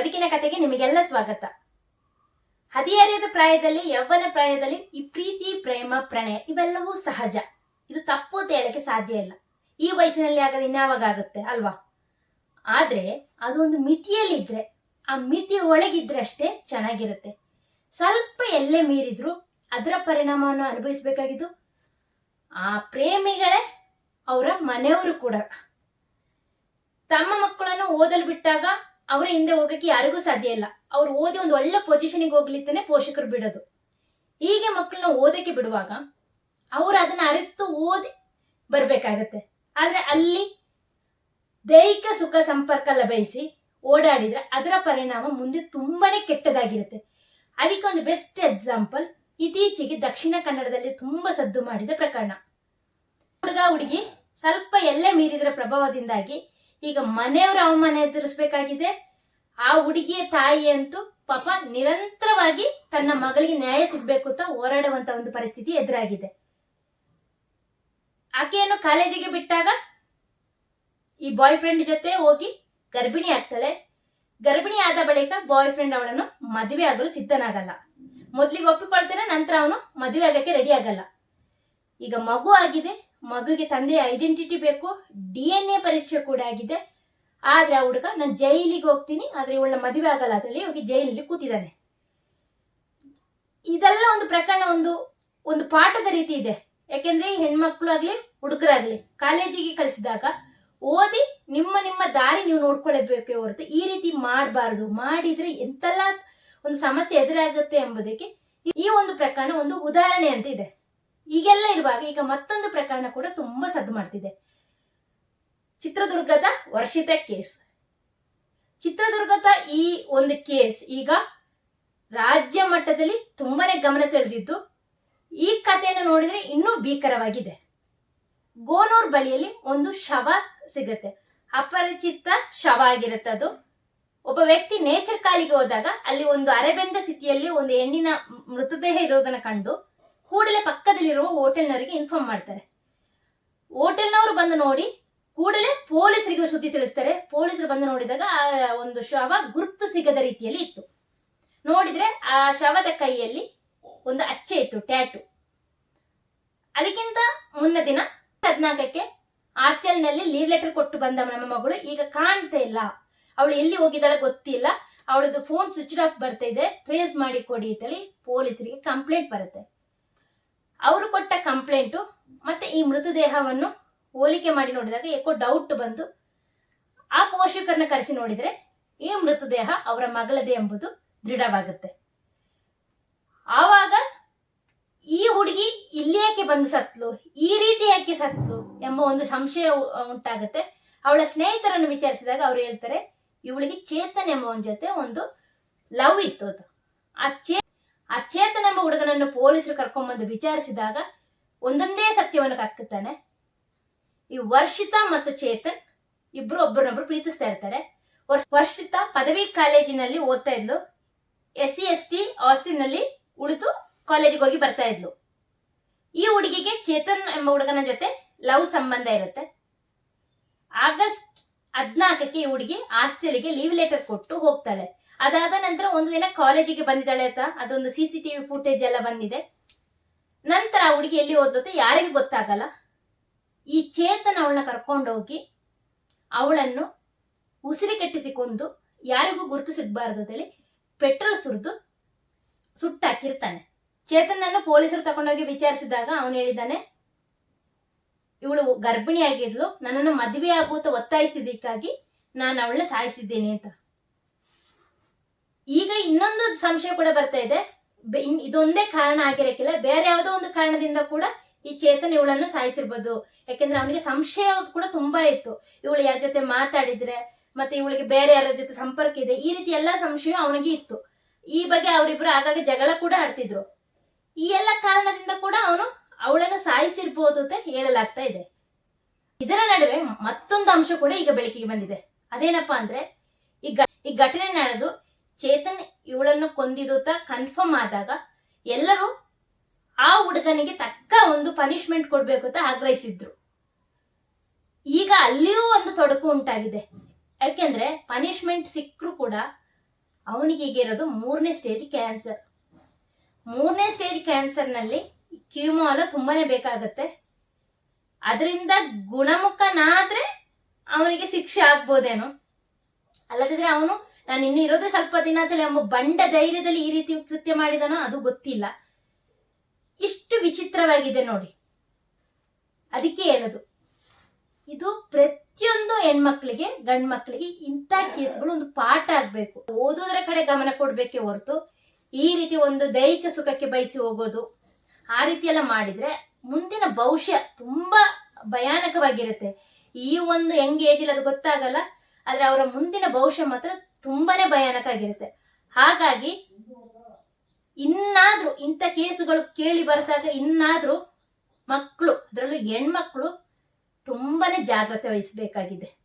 ಬದುಕಿನ ಕತೆಗೆ ನಿಮಗೆಲ್ಲ ಸ್ವಾಗತ. ಹದಿಹರೆಯದ ಪ್ರಾಯದಲ್ಲಿ, ಯೌವನ ಪ್ರಾಯದಲ್ಲಿ ಈ ಪ್ರೀತಿ, ಪ್ರೇಮ, ಪ್ರಣಯ ಇವೆಲ್ಲವೂ ಸಹಜ. ಇದು ತಪ್ಪು ಅಂತ ಹೇಳಕ್ಕೆ ಸಾಧ್ಯ ಇಲ್ಲ. ಈ ವಯಸ್ಸಿನಲ್ಲಿ ಆಗದೆ ಇನ್ಯಾವಾಗ ಆಗುತ್ತೆ ಅಲ್ವಾ? ಆದ್ರೆ ಅದೊಂದು ಮಿತಿಯಲ್ಲಿದ್ರೆ, ಆ ಮಿತಿ ಒಳಗಿದ್ರೆ ಅಷ್ಟೇ ಚೆನ್ನಾಗಿರುತ್ತೆ. ಸ್ವಲ್ಪ ಎಲ್ಲೇ ಮೀರಿದ್ರು ಅದರ ಪರಿಣಾಮವನ್ನು ಅನುಭವಿಸಬೇಕಾಗಿದ್ದು, ಆ ಪ್ರೇಮಿಗಳೇ ಅವರ ಮನೆಯವರು ಕೂಡ. ತಮ್ಮ ಮಕ್ಕಳನ್ನು ಓದಲು ಬಿಟ್ಟಾಗ ಅವರ ಹಿಂದೆ ಹೋಗಕ್ಕೆ ಯಾರಿಗೂ ಸಾಧ್ಯ ಇಲ್ಲ. ಅವ್ರು ಓದಿ ಒಂದು ಒಳ್ಳೆ ಪೊಸಿಷನ್ಗೆ ಹೋಗ್ಲಿತ್ತಾನೆ ಪೋಷಕರು ಬಿಡೋದು. ಹೀಗೆ ಮಕ್ಕಳನ್ನ ಓದಕ್ಕೆ ಬಿಡುವಾಗ ಅವ್ರು ಅದನ್ನ ಅರಿತು ಓದಿ ಬರ್ಬೇಕಾಗತ್ತೆ. ಆದ್ರೆ ಅಲ್ಲಿ ದೈಹಿಕ ಸುಖ ಸಂಪರ್ಕ ಲಭಿಸಿ ಓಡಾಡಿದ್ರೆ ಅದರ ಪರಿಣಾಮ ಮುಂದೆ ತುಂಬಾನೇ ಕೆಟ್ಟದಾಗಿರುತ್ತೆ. ಅದಕ್ಕೆ ಒಂದು ಬೆಸ್ಟ್ ಎಕ್ಸಾಂಪಲ್ ಇತ್ತೀಚೆಗೆ ದಕ್ಷಿಣ ಕನ್ನಡದಲ್ಲಿ ತುಂಬಾ ಸದ್ದು ಮಾಡಿದ ಪ್ರಕರಣ. ಹುಡುಗ ಹುಡುಗಿ ಸ್ವಲ್ಪ ಎಲ್ಲೆ ಮೀರಿದ್ರ ಪ್ರಭಾವದಿಂದಾಗಿ ಈಗ ಮನೆಯವರ ಅವಮಾನ ಎದುರಿಸಬೇಕಾಗಿದೆ. ಆ ಹುಡುಗಿಯ ತಾಯಿ ಅಂತೂ ಪಾಪ ನಿರಂತರವಾಗಿ ತನ್ನ ಮಗಳಿಗೆ ನ್ಯಾಯ ಸಿಗ್ಬೇಕು ಅಂತ ಹೋರಾಡುವಂತ ಒಂದು ಪರಿಸ್ಥಿತಿ ಎದುರಾಗಿದೆ. ಆಕೆಯನ್ನು ಕಾಲೇಜಿಗೆ ಬಿಟ್ಟಾಗ ಈ ಬಾಯ್ ಫ್ರೆಂಡ್ ಜೊತೆ ಹೋಗಿ ಗರ್ಭಿಣಿ ಆಗ್ತಾಳೆ. ಗರ್ಭಿಣಿ ಆದ ಬಳಿಕ ಬಾಯ್ ಫ್ರೆಂಡ್ ಅವಳನ್ನು ಮದುವೆ ಆಗಲು ಸಿದ್ಧನಾಗಲ್ಲ. ಮೊದ್ಲಿಗೆ ಒಪ್ಪಿಕೊಳ್ತಾನೆ, ನಂತರ ಅವನು ಮದುವೆ ಆಗಕ್ಕೆ ರೆಡಿ ಆಗಲ್ಲ. ಈಗ ಮಗು ಆಗಿದೆ ಮಗುಗೆ ತಂದೆಯ ಐಡೆಂಟಿಟಿ ಬೇಕು ಡಿ ಎನ್ ಎ ಪರೀಕ್ಷೆ ಕೂಡ ಆಗಿದೆ. ಆದ್ರೆ ಆ ಹುಡುಗ, ನಾನು ಜೈಲಿಗೆ ಹೋಗ್ತೀನಿ, ಆದ್ರೆ ಇವಳ ಮದುವೆ ಆಗಲ್ಲ ಅಂತ ಹೇಳಿ ಜೈಲಲ್ಲಿ ಕೂತಿದ್ದಾನೆ. ಇದೆಲ್ಲ ಒಂದು ಪ್ರಕರಣ, ಒಂದು ಒಂದು ಪಾಠದ ರೀತಿ ಇದೆ. ಯಾಕೆಂದ್ರೆ ಹೆಣ್ಮಕ್ಳು ಆಗ್ಲಿ, ಹುಡುಗರಾಗ್ಲಿ, ಕಾಲೇಜಿಗೆ ಕಳಿಸಿದಾಗ ಓದಿ ನಿಮ್ಮ ನಿಮ್ಮ ದಾರಿ ನೀವು ನೋಡ್ಕೊಳ್ಳಬೇಕೇ ಹೊರತು ಈ ರೀತಿ ಮಾಡಬಾರದು. ಮಾಡಿದ್ರೆ ಎಂತೆಲ್ಲ ಒಂದು ಸಮಸ್ಯೆ ಎದುರಾಗುತ್ತೆ ಎಂಬುದಕ್ಕೆ ಈ ಒಂದು ಪ್ರಕರಣ ಒಂದು ಉದಾಹರಣೆ ಅಂತ ಇದೆ. ಈಗೆಲ್ಲ ಇರುವಾಗ ಈಗ ಮತ್ತೊಂದು ಪ್ರಕರಣ ಕೂಡ ತುಂಬಾ ಸದ್ದು ಮಾಡ್ತಿದೆ. ಚಿತ್ರದುರ್ಗದ ವರ್ಷಿತ ಕೇಸ್. ಚಿತ್ರದುರ್ಗದ ಈ ಒಂದು ಕೇಸ್ ಈಗ ರಾಜ್ಯ ಮಟ್ಟದಲ್ಲಿ ತುಂಬಾನೇ ಗಮನ ಸೆಳೆದಿದ್ದು, ಈ ಕಥೆಯನ್ನು ನೋಡಿದ್ರೆ ಇನ್ನೂ ಭೀಕರವಾಗಿದೆ. ಗೋನೂರ್ ಬಳಿಯಲ್ಲಿ ಒಂದು ಶವ ಸಿಗುತ್ತೆ. ಅಪರಿಚಿತ ಶವ ಆಗಿರುತ್ತೆ ಅದು. ಒಬ್ಬ ವ್ಯಕ್ತಿ ನೇಚರ್ ಕಾಲಿಗೆ ಹೋದಾಗ ಅಲ್ಲಿ ಒಂದು ಅರೆಬೆಂದ ಸ್ಥಿತಿಯಲ್ಲಿ ಒಂದು ಹೆಣ್ಣಿನ ಮೃತದೇಹ ಇರೋದನ್ನ ಕಂಡು ಕೂಡಲೇ ಪಕ್ಕದಲ್ಲಿರುವ ಹೋಟೆಲ್ನವರಿಗೆ ಇನ್ಫಾರ್ಮ್ ಮಾಡ್ತಾರೆ. ಹೋಟೆಲ್ನವರು ಬಂದು ನೋಡಿ, ಕೂಡಲೇ ಪೊಲೀಸರಿಗೆ ಸುದ್ದಿ ತಿಳಿಸ್ತಾರೆ. ಪೊಲೀಸರು ಬಂದು ನೋಡಿದಾಗ, ಆ, ಒಂದು ಶವ ಗುರುತು ಸಿಗದ ರೀತಿಯಲ್ಲಿ ಇತ್ತು. ನೋಡಿದ್ರೆ ಆ ಶವದ ಕೈಯಲ್ಲಿ ಒಂದು ಅಚ್ಚೆ ಇತ್ತು, ಟ್ಯಾಟು. ಅದಕ್ಕಿಂತ ಮುನ್ನ ದಿನ ಹದಿನಾಲ್ಕಕ್ಕೆ ಹಾಸ್ಟೆಲ್ನಲ್ಲಿ ಲೀವ್ ಲೆಟರ್ ಕೊಟ್ಟು ಬಂದ ನಮ್ಮ ಮಗಳು. ಈಗ ಕಾಣ್ತಾ ಇಲ್ಲ. ಅವಳು ಎಲ್ಲಿ ಹೋಗಿದ್ದಾಳೆ ಗೊತ್ತಿಲ್ಲ. ಅವಳದು ಫೋನ್ ಸ್ವಿಚ್ ಆಫ್ ಬರ್ತಾ ಇದೆ. ಟ್ರೇಸ್ ಮಾಡಿ ಕೊಡಿ ಅಂತೇಳಿ ಪೊಲೀಸರಿಗೆ ಕಂಪ್ಲೇಂಟ್ ಬರುತ್ತೆ. ಅವರು ಕೊಟ್ಟ ಕಂಪ್ಲೇಂಟು ಮತ್ತೆ ಈ ಮೃತದೇಹವನ್ನು ಹೋಲಿಕೆ ಮಾಡಿ ನೋಡಿದಾಗ ಏಕೋ ಡೌಟ್ ಬಂದು ಆ ಪೋಷಕರನ್ನ ಕರೆಸಿ ನೋಡಿದ್ರೆ ಈ ಮೃತದೇಹ ಅವರ ಮಗಳದೇ ಎಂಬುದು ದೃಢವಾಗುತ್ತೆ. ಆವಾಗ ಈ ಹುಡುಗಿ ಇಲ್ಲಿ ಯಾಕೆ ಬಂದು ಸತ್ಲು ಈ ರೀತಿ ಯಾಕೆ ಸತ್ಲು ಎಂಬ ಒಂದು ಸಂಶಯ ಉಂಟಾಗುತ್ತೆ. ಅವಳ ಸ್ನೇಹಿತರನ್ನು ವಿಚಾರಿಸಿದಾಗ ಅವ್ರು ಹೇಳ್ತಾರೆ, ಇವಳಿಗೆ ಚೇತನ್ ಎಂಬವನ ಜೊತೆ ಒಂದು ಲವ್ ಇತ್ತು ಅದು. ಆ ಚೇ ಆ ಚೇತನ್ ಎಂಬ ಹುಡುಗನನ್ನು ಪೊಲೀಸರು ಕರ್ಕೊಂಡ್ಬಂದು ವಿಚಾರಿಸಿದಾಗ ಒಂದೊಂದೇ ಸತ್ಯವನ್ನು ಕಕ್ಕುತ್ತಾನೆ ಈ ವರ್ಷಿತಾ ಮತ್ತು ಚೇತನ್ ಇಬ್ರು ಒಬ್ಬರನ್ನೊಬ್ರು ಪ್ರೀತಿಸ್ತಾ ಇರ್ತಾರೆ. ವರ್ಷ- ವರ್ಷಿತಾ ಪದವಿ ಕಾಲೇಜಿನಲ್ಲಿ ಓದ್ತಾ ಇದ್ಲು. ಎಸ್ ಸಿ ಎಸ್ ಟಿ ಹಾಸ್ಟೆಲ್ನಲ್ಲಿ ಉಳಿದು ಕಾಲೇಜಿಗೆ ಹೋಗಿ ಬರ್ತಾ ಇದ್ಲು. ಈ ಹುಡುಗಿಗೆ ಚೇತನ್ ಎಂಬ ಹುಡುಗನ ಜೊತೆ ಲವ್ ಸಂಬಂಧ ಇರುತ್ತೆ. ಆಗಸ್ಟ್ ಹದ್ನಾಲ್ಕಕ್ಕೆ ಈ ಹುಡುಗಿ ಹಾಸ್ಟೆಲ್ಗೆ ಲೀವ್ ಲೆಟರ್ ಕೊಟ್ಟು ಹೋಗ್ತಾಳೆ. ಅದಾದ ನಂತರ ಒಂದು ದಿನ ಕಾಲೇಜಿಗೆ ಬಂದಿದ್ದಾಳೆ ಅಂತ, ಅದೊಂದು ಸಿ ಸಿ ಟಿವಿ ಫುಟೇಜ್ ಎಲ್ಲ ಬಂದಿದೆ. ನಂತರ ಆ ಹುಡುಗಿ ಎಲ್ಲಿ ಓದುತ್ತೆ ಯಾರಿಗೂ ಗೊತ್ತಾಗಲ್ಲ. ಈ ಚೇತನ್ ಅವಳನ್ನ ಕರ್ಕೊಂಡೋಗಿ ಅವಳನ್ನು ಉಸಿರಿ ಕಟ್ಟಿಸಿಕೊಂಡು ಯಾರಿಗೂ ಗುರುತು ಸಿಗಬಾರದು ಅಂತೇಳಿ ಪೆಟ್ರೋಲ್ ಸುರಿದು ಸುಟ್ಟಾಕಿರ್ತಾನೆ. ಚೇತನನ್ನು ಪೊಲೀಸರು ತಗೊಂಡೋಗಿ ವಿಚಾರಿಸಿದಾಗ ಅವನು ಹೇಳಿದ್ದಾನೆ, ಇವಳು ಗರ್ಭಿಣಿಯಾಗಿದ್ಲು, ನನ್ನನ್ನು ಮದುವೆ ಆಗುವಂತ ಒತ್ತಾಯಿಸಿದ್ದಕ್ಕಾಗಿ ನಾನು ಅವಳನ್ನ ಸಾಯಿಸಿದ್ದೇನೆ ಅಂತ. ಈಗ ಇನ್ನೊಂದು ಸಂಶಯ ಕೂಡ ಬರ್ತಾ ಇದೆ. ಇದೊಂದೇ ಕಾರಣ ಆಗಿರಕ್ಕಿಲ್ಲ. ಬೇರೆ ಯಾವುದೋ ಒಂದು ಕಾರಣದಿಂದ ಕೂಡ ಈ ಚೇತನ್ ಇವಳನ್ನು ಸಾಯಿಸಿರ್ಬೋದು. ಯಾಕೆಂದ್ರೆ ಅವನಿಗೆ ಸಂಶಯ ಕೂಡ ತುಂಬಾ ಇತ್ತು. ಇವಳು ಯಾರ ಜೊತೆ ಮಾತಾಡಿದ್ರೆ, ಮತ್ತೆ ಇವಳಿಗೆ ಬೇರೆ ಯಾರ ಜೊತೆ ಸಂಪರ್ಕ ಇದೆ, ಈ ರೀತಿ ಎಲ್ಲಾ ಸಂಶಯ ಅವನಿಗೆ ಇತ್ತು. ಈ ಬಗ್ಗೆ ಅವರಿಬ್ರು ಆಗಾಗ ಜಗಳ ಕೂಡ ಆಡ್ತಿದ್ರು. ಈ ಎಲ್ಲ ಕಾರಣದಿಂದ ಕೂಡ ಅವನು ಅವಳನ್ನು ಸಾಯಿಸಿರ್ಬೋದು ಅಂತ ಹೇಳಲಾಗ್ತಾ ಇದೆ. ಇದರ ನಡುವೆ ಮತ್ತೊಂದು ಅಂಶ ಕೂಡ ಈಗ ಬೆಳಕಿಗೆ ಬಂದಿದೆ. ಅದೇನಪ್ಪಾ ಅಂದ್ರೆ ಈ ಘಟನೆ ನಡೆದು ಚೇತನ್ ಇವಳನ್ನು ಕೊಂದಿದುತ್ತ ಕನ್ಫರ್ಮ್ ಆದಾಗ ಎಲ್ಲರೂ ಆ ಹುಡುಗನಿಗೆ ತಕ್ಕ ಒಂದು ಪನಿಷ್ಮೆಂಟ್ ಕೊಡ್ಬೇಕು ಅಂತ ಆಗ್ರಹಿಸಿದ್ರು. ಈಗ ಅಲ್ಲಿಯೂ ಒಂದು ತೊಡಕು ಉಂಟಾಗಿದೆ. ಯಾಕೆಂದ್ರೆ ಪನಿಷ್ಮೆಂಟ್ ಸಿಕ್ಕರೂ ಕೂಡ ಅವನಿಗೆ ಈಗ ಇರೋದು ಮೂರನೇ ಸ್ಟೇಜ್ ಕ್ಯಾನ್ಸರ್ ಮೂರನೇ ಸ್ಟೇಜ್ ಕ್ಯಾನ್ಸರ್ನಲ್ಲಿ ಅಲ್ಲ ತುಂಬಾನೇ ಬೇಕಾಗತ್ತೆ. ಅದರಿಂದ ಗುಣಮುಖನಾದ್ರೆ ಅವನಿಗೆ ಶಿಕ್ಷೆ ಆಗ್ಬೋದೇನೋ. ಅಲ್ಲದಿದ್ರೆ ಅವನು ನಾನು ಇನ್ನು ಇರೋದೇ ಸ್ವಲ್ಪ ದಿನ ಅಂತೇಳಿ ಎಂಬ ಬಂಡ ಧೈರ್ಯದಲ್ಲಿ ಈ ರೀತಿ ಕೃತ್ಯ ಮಾಡಿದನೋ ಅದು ಗೊತ್ತಿಲ್ಲ. ಇಷ್ಟು ವಿಚಿತ್ರವಾಗಿದೆ ನೋಡಿ. ಅದಕ್ಕೆ ಹೇಳೋದು. ಇದು ಪ್ರತಿಯೊಂದು ಹೆಣ್ಮಕ್ಳಿಗೆ ಗಂಡ್ ಮಕ್ಳಿಗೆ ಇಂಥ ಕೇಸ್ಗಳು ಒಂದು ಪಾಠ ಆಗ್ಬೇಕು. ಓದೋದ್ರ ಕಡೆ ಗಮನ ಕೊಡ್ಬೇಕೆ ಹೊರತು ಈ ರೀತಿ ಒಂದು ದೈಹಿಕ ಸುಖಕ್ಕೆ ಬಯಸಿ ಹೋಗೋದು, ಆ ರೀತಿ ಎಲ್ಲ ಮಾಡಿದ್ರೆ ಮುಂದಿನ ಭವಿಷ್ಯ ತುಂಬಾ ಭಯಾನಕವಾಗಿರುತ್ತೆ. ಈ ಒಂದು ಹೆಂಗ್ ಏಜ್ ಅದು ಗೊತ್ತಾಗಲ್ಲ, ಆದ್ರೆ ಅವರ ಮುಂದಿನ ಭವಿಷ್ಯ ಮಾತ್ರ ತುಂಬಾನೇ ಭಯಾನಕ ಆಗಿರುತ್ತೆ. ಹಾಗಾಗಿ ಇನ್ನಾದ್ರೂ ಇಂಥ ಕೇಸುಗಳು ಕೇಳಿ ಬರ್ತಾಗ ಇನ್ನಾದ್ರೂ ಮಕ್ಕಳು ಅದರಲ್ಲೂ ಹೆಣ್ಮಕ್ಳು ತುಂಬಾನೇ ಜಾಗ್ರತೆ ವಹಿಸಬೇಕಾಗಿದೆ.